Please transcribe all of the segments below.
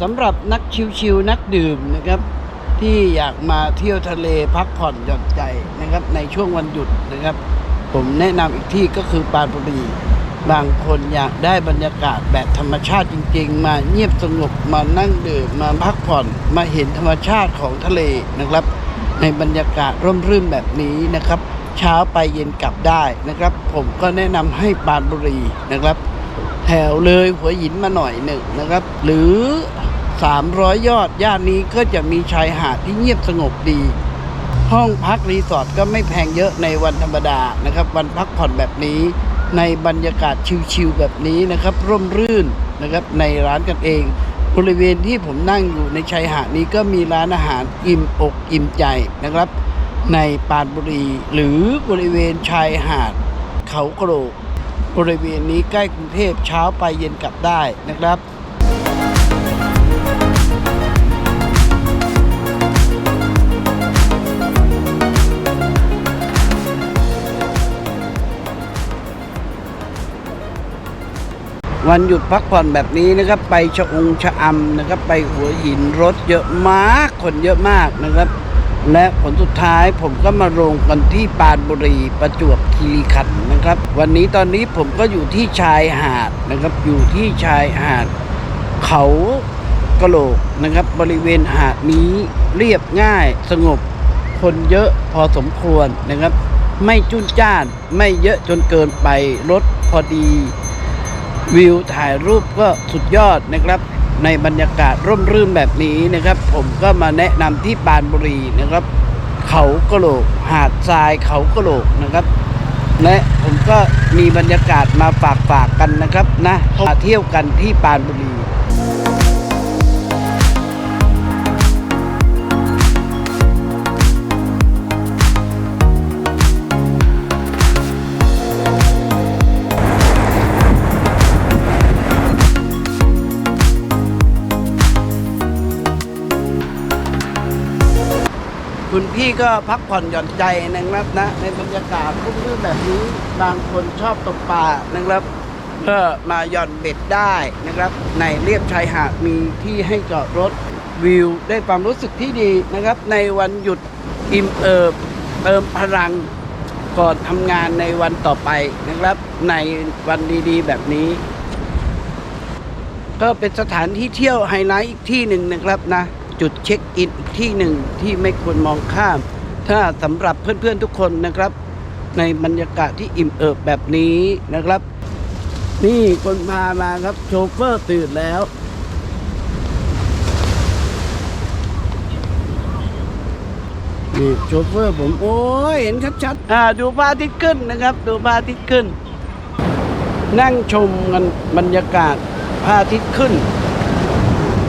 สำหรับนักชิวๆนักดื่มนะครับ ที่อยากมาเที่ยวทะเลพักผ่อนหย่อนใจนะครับ ในช่วงวันหยุดนะครับ ผมแนะนำอีกที่ก็คือปานบุรีบางคนอยากได้บรรยากาศแบบธรรมชาติจริง ๆ มาเงียบสงบมานั่งดื่มมาพักผ่อนมาเห็นธรรมชาติของทะเลนะครับ ในบรรยากาศร่มรื่นแบบนี้นะครับ เช้าไปเย็นกลับได้นะครับ ผมก็แนะนำให้ปานบุรีนะครับ แถวเลยหัวหินมาหน่อยหนึ่งนะครับ หรือ 300 ยอด ย่านนี้ก็จะมีชายหาดที่เงียบสงบดี ห้องพักรีสอร์ทก็ไม่แพงเยอะในวันธรรมดานะครับ วันพักผ่อนแบบนี้ ในบรรยากาศชิลๆแบบนี้นะครับ ร่มรื่นนะครับในร้านกันเอง บริเวณที่ผมนั่งอยู่ในชายหาดนี้ก็มีร้านอาหารอิ่มอกอิ่มใจนะครับ ในปานบุรี หรือบริเวณชายหาด เขากระโหลกบริเวณนี้ใกล้กรุงเทพเช้าไปเย็นกลับได้นะครับ วันหยุดพักผ่อนแบบนี้นะครับไปชะองชะอำนะครับ ไปหัวหินรถเยอะมากคนเยอะมากนะครับ และผลสุดท้ายผมก็มาลงกันที่ปานบุรีประจวบคีรีขันธ์นะครับ วันนี้ตอนนี้ผมก็อยู่ที่ชายหาดนะครับ อยู่ที่ชายหาด เขากะโหลกนะครับ บริเวณหาดนี้เรียบง่ายสงบคนเยอะพอสมควรนะครับ ไม่จุนจ้านไม่เยอะจนเกินไปรถพอดี วิวถ่ายรูปก็สุดยอดนะครับ ในบรรยากาศร่มรื่นแบบนี้นะครับ ผมก็มาแนะนำที่ปานบุรีนะครับ เขากะโหลก หาดทรายเขากะโหลกนะครับและผมก็มีบรรยากาศมาฝากฝากกันนะครับนะมาเที่ยวกันที่ปานบุรี คุณพี่ก็พักผ่อนหย่อนใจนะครับนะ ในบรรยากาศรุ่มรื่นแบบนี้บางคนชอบตกปลานะครับก็มาหย่อนเบ็ดได้นะครับ ในเรียบชายหาดมีที่ให้จอดรถวิวได้ความรู้สึกที่ดีนะครับ ในวันหยุดอิ่มเอิบเติมพลังก่อนทำงานในวันต่อไปนะครับ ในวันดีๆ แบบนี้ ก็เป็นสถานที่เที่ยวไฮไลท์อีกที่หนึ่งนะครับนะ จุดเช็คอินอีกที่หนึ่งที่ไม่ควรมองข้าม ถ้าสำหรับเพื่อนๆทุกคนนะครับ ในบรรยากาศที่อิ่มเอิบแบบนี้นะครับ นี่คนพามาครับโชเฟอร์ตื่นแล้วนี่โชเฟอร์ผมโอ้ยเห็นชัดๆอ่าดูพระอาทิตย์ขึ้นนะครับ ดูพระอาทิตย์ขึ้น นั่งชมกันบรรยากาศพระอาทิตย์ขึ้น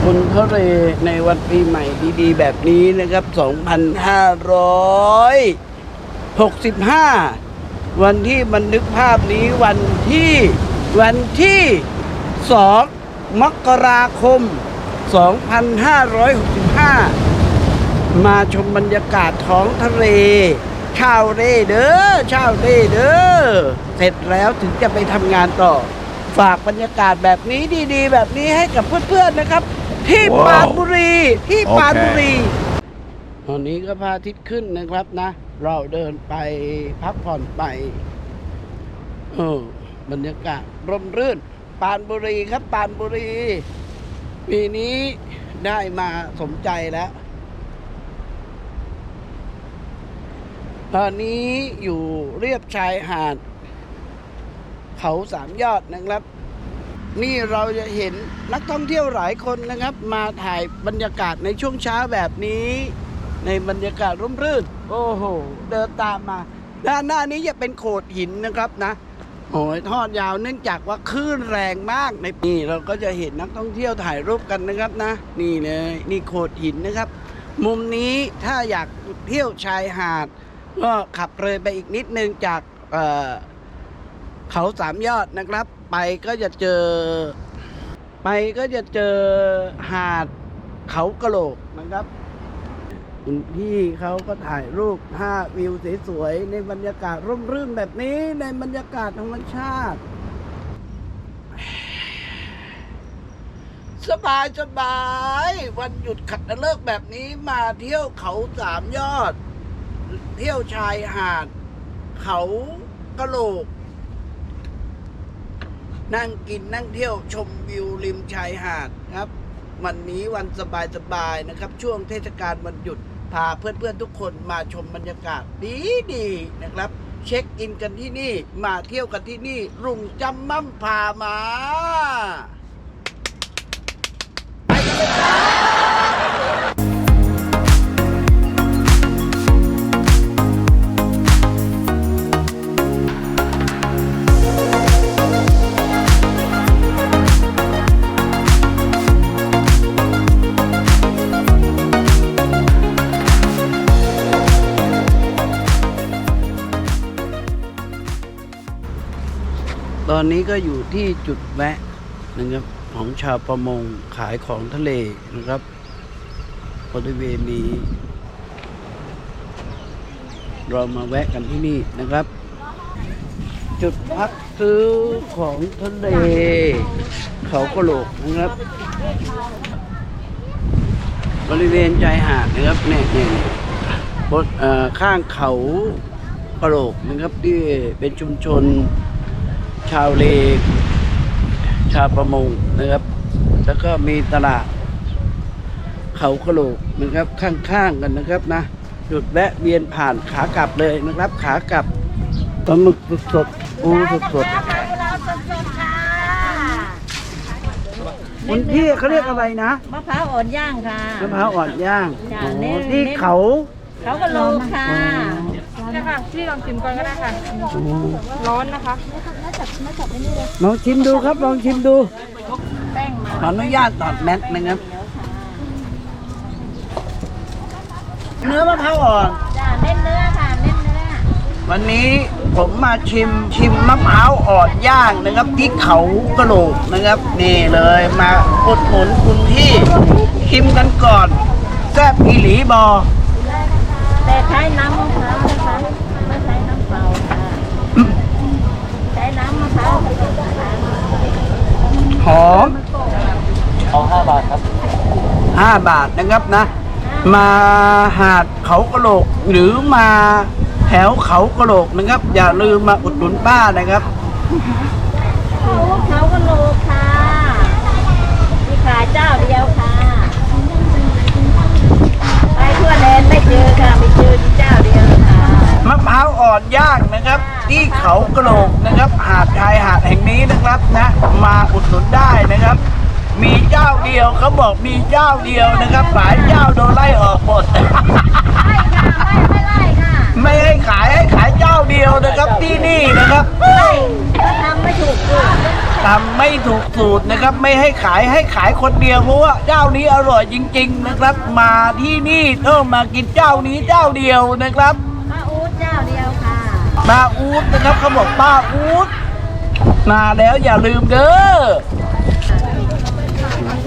บนทะเลในวันปีใหม่ดีๆ แบบนี้นะครับ 2565 วันที่บันทึกภาพนี้วันที่วันที่ 2 มกราคม 2565 มาชมบรรยากาศท้องทะเล ชาวเร่เด้อชาวเร่เด้อเสร็จแล้วถึงจะไปทำงานต่อฝากบรรยากาศแบบนี้ดีๆ แบบนี้ให้กับเพื่อนๆนะครับ ที่ว้าวปรานบุรี ที่โอเคปรานบุรี ตอนนี้ก็พระอาทิตย์ขึ้นนะครับนะ เราเดินไปพักผ่อนไปเออบรรยากาศร่มรื่นปรานบุรีครับปรานบุรี ปีนี้ได้มาสมใจแล้ว ตอนนี้อยู่เรียบชายหาด เขาสามยอดนะครับ นี่เราจะเห็นนักท่องเที่ยวหลายคนนะครับ มาถ่ายบรรยากาศในช่วงเช้าแบบนี้ ในบรรยากาศร่มรื่น โอ้โห เดินตามมา ด้านหน้านี้จะเป็นโขดหินนะครับนะโอ้ยทอดยาวเนื่องจากว่าคลื่นแรงมากในนี่เราก็จะเห็นนักท่องเที่ยวถ่ายรูปกันนะครับนะ นี่เลยนี่โขดหินนะครับ มุมนี้ถ้าอยากเที่ยวชายหาด ก็ขับเลยไปอีกนิดนึงจากเออเขาสามยอดนะครับ ไปก็จะเจอ ไปก็จะเจอหาดเขากระโหลกนะครับคุณพี่เขาก็ถ่ายรูปภาพวิวสวยๆในบรรยากาศร่มรื่นแบบนี้ในบรรยากาศธรรมชาติ สบายสบายวันหยุดขัดเลิกแบบนี้มาเที่ยวเขาสามยอด เที่ยวชายหาด เขากระโหลก นั่งกินนั่งเที่ยวชมวิวริมชายหาดครับ วันนี้วันสบายสบายๆนะครับ ช่วงเทศกาลวันหยุดพาเพื่อนๆทุกคนมาชมบรรยากาศดีดีนะครับ เช็คอินกันที่นี่มาเที่ยวกันที่นี่ รุ่งจำมั่มพามา ตอนนี้ก็อยู่ที่จุดแวะนะครับของชาวประมงขายของทะเลนะครับบริเวณนี้ เรามาแวะกันที่นี่นะครับ จุดพักซื้อของทะเล เขากระโหลกนะครับ บริเวณชายหาดนะครับเนี่ยเนี่ยข้างเขากระโหลกนะครับที่เป็นชุมชน ชาวเลชาวประมงนะครับ แล้วก็มีตลาด เขากระโหลกนะครับข้างๆกันนะครับนะหยุดแวะเวียนผ่านขากลับเลยนะครับ ขากลับปลาหมึกสดๆปูสดเราสดๆค่ะๆคุณพี่เขาเรียกอะไรนะมะพร้าวอ่อนย่างค่ะมะพร้าวอ่อนย่างโอ้เน้นที่เขาเขาก็โลค่ะนี่ค่ะพี่ลองชิมก่อนก็ได้ค่ะ ร้อนนะคะ ลองชิมดูครับ ลองชิมดูแป้งมาขออนุญาตตอดแมสนะครับ เนื้อมะพร้าวอ่อนจ้าเน้นเนื้อค่ะเน้นเนื้อ วันนี้ผมมาชิมชิมมะพร้าวอ่อนย่างนะครับ ที่เขากระโหลกนะครับ นี่เลยมาอุดหนุนคุณที่ชิมกันก่อนแซ่บอีหลีบอแต่ใช้น้ำมะพร้าวนะคะไม่ใช้น้ำเปล่าค่ะ ใช้น้ำมะพร้าวผสมค่ะ หอมเอาห้าบาทครับห้าบาทนะครับนะ มาหาดเขากระโหลกหรือมาแถวเขากระโหลกนะครับ อย่าลืมมาอุดหนุนป้านะครับเขาเขาก็โลค่ะมีขายเจ้าเดียวค่ะ ไปทั่วแดนไม่เจอค่ะไม่เจอที่เจ้าเดียวค่ะมะพร้าวอ่อนย่างนะครับ ที่เขากระโหลกนะครับ หาดชายหาดแห่ง นี้นะครับนะมาอุดหนุนได้นะครับ มีเจ้าเดียวเขาบอกมีเจ้าเดียวนะครับหลายเจ้าโดนไล่ออกหมด ไม่ค่ะไม่ไม่ไล่ค่ะไม่ให้ขายให้ขายเจ้าเดียวนะครับที่นี่นะครับไล่ก็ทำไม่ถูกสูตรทำไม่ถูกสูตรนะครับ ไม่ให้ขายให้ขายคนเดียวเพราะว่าเจ้านี้อร่อยจริง ๆนะครับ มาที่นี่ต้องมากินเจ้านี้เจ้าเดียวนะครับป้าอู๊ดเจ้าเดียวค่ะป้าอู๊ดนะครับเขาบอกป้าอู๊ด มาแล้วอย่าลืมเด้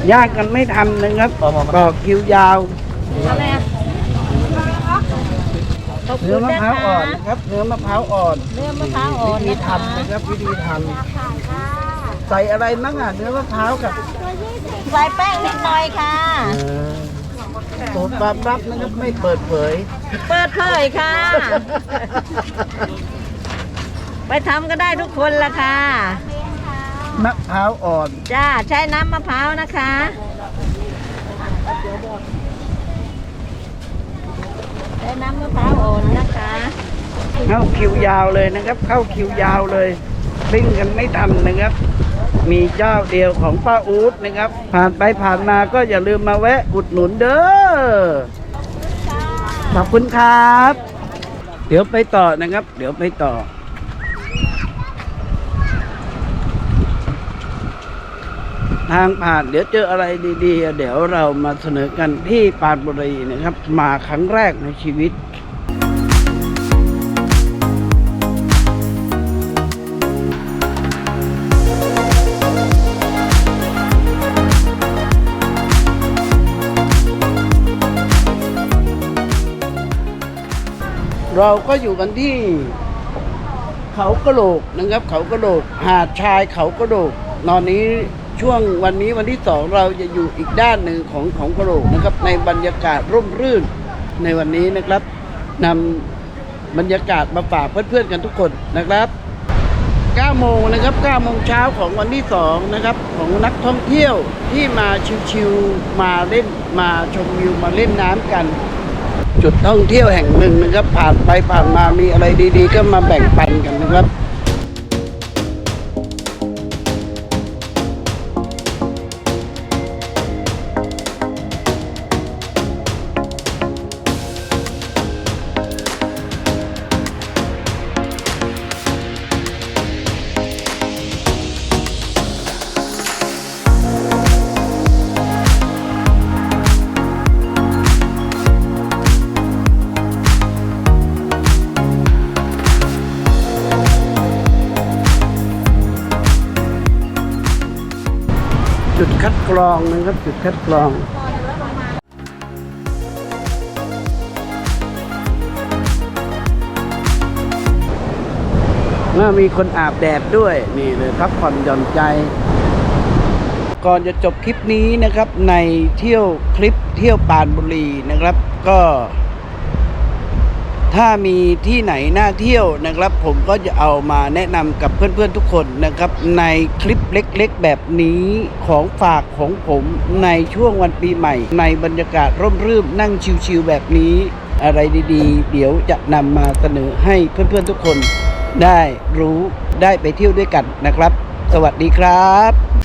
อย่างกันไม่ทันนะครับต่อคิวยาวอะไรอะขอบเนื้คุอณมะนะพร้าวคะอ่อนนะครับ เนื้อมะพร้าวอ่อนเนื้อมะพร้าวอ่อนวิธีนะคะทำนะครับวิธีทำใส่อะไรมั่งอะเนื้อมะพร้าวกับใส่แป้งนิดหน่อยค่ะสูตรความลับนะครับไม่เปิดเผย เปิดเผยค่ะ ไปทำก็ได้ทุกคนละค่ะ มะพร้าวอ่อน จ้า ใช้น้ำมะพร้าวนะคะ ใช้น้ำมะพร้าวอ่อนนะคะ เข้าคิวยาวเลยนะครับ เข้าคิวยาวเลยปิ้งกันไม่ทันนะครับ มีเจ้าเดียวของป้าอู๊ดนะครับ ผ่านไปผ่านมาก็อย่าลืมมาแวะอุดหนุนเด้อขอบคุณครับ เดี๋ยวไปต่อนะครับ เดี๋ยวไปต่อ ทางผ่านเดี๋ยวเจออะไรดีๆ เดี๋ยวเรามาเสนอกันที่ปานบุรีนะครับ มาครั้งแรกในชีวิตเราก็อยู่กันที่เขากระโหลกนะครับ เขากระโหลก หาดชายเขากระโหลก ตอนนี้ ช่วงวันนี้วันที่สองเราจะอยู่อีกด้านหนึ่งของของกระโหลกนะครับ ในบรรยากาศร่มรื่นในวันนี้นะครับนำบรรยากาศมาฝากเพื่อนๆกันทุกคนนะครับ9โมงนะครับ9โมงเช้าของวันที่สองนะครับของนักท่องเที่ยวที่มาชิวๆมาเล่นมาชมวิวมาเล่นน้ำกัน จุดท่องเที่ยวแห่งหนึ่งนะครับผ่านไปผ่านมามีอะไรดี ๆ ก็มาแบ่งปันกันนะครับ ลองนะครับจุดคัดกรองน่ามีคนอาบแดดด้วยนี่เลยพักผ่อนหย่อนใจ ก่อนจะจบคลิปนี้นะครับในเที่ยวคลิปเที่ยวปานบุรีนะครับ ก็ ถ้ามีที่ไหนน่าเที่ยวนะครับ ผมก็จะเอามาแนะนำกับเพื่อนๆทุกคนนะครับ ในคลิปเล็กๆ แบบนี้ของฝากของผมในช่วงวันปีใหม่ ในบรรยากาศร่มรื่นนั่งชิวๆแบบนี้ อะไรดีๆ เดี๋ยวจะนำมาเสนอให้เพื่อนๆทุกคนได้รู้ได้ไปเที่ยวด้วยกันนะครับ สวัสดีครับ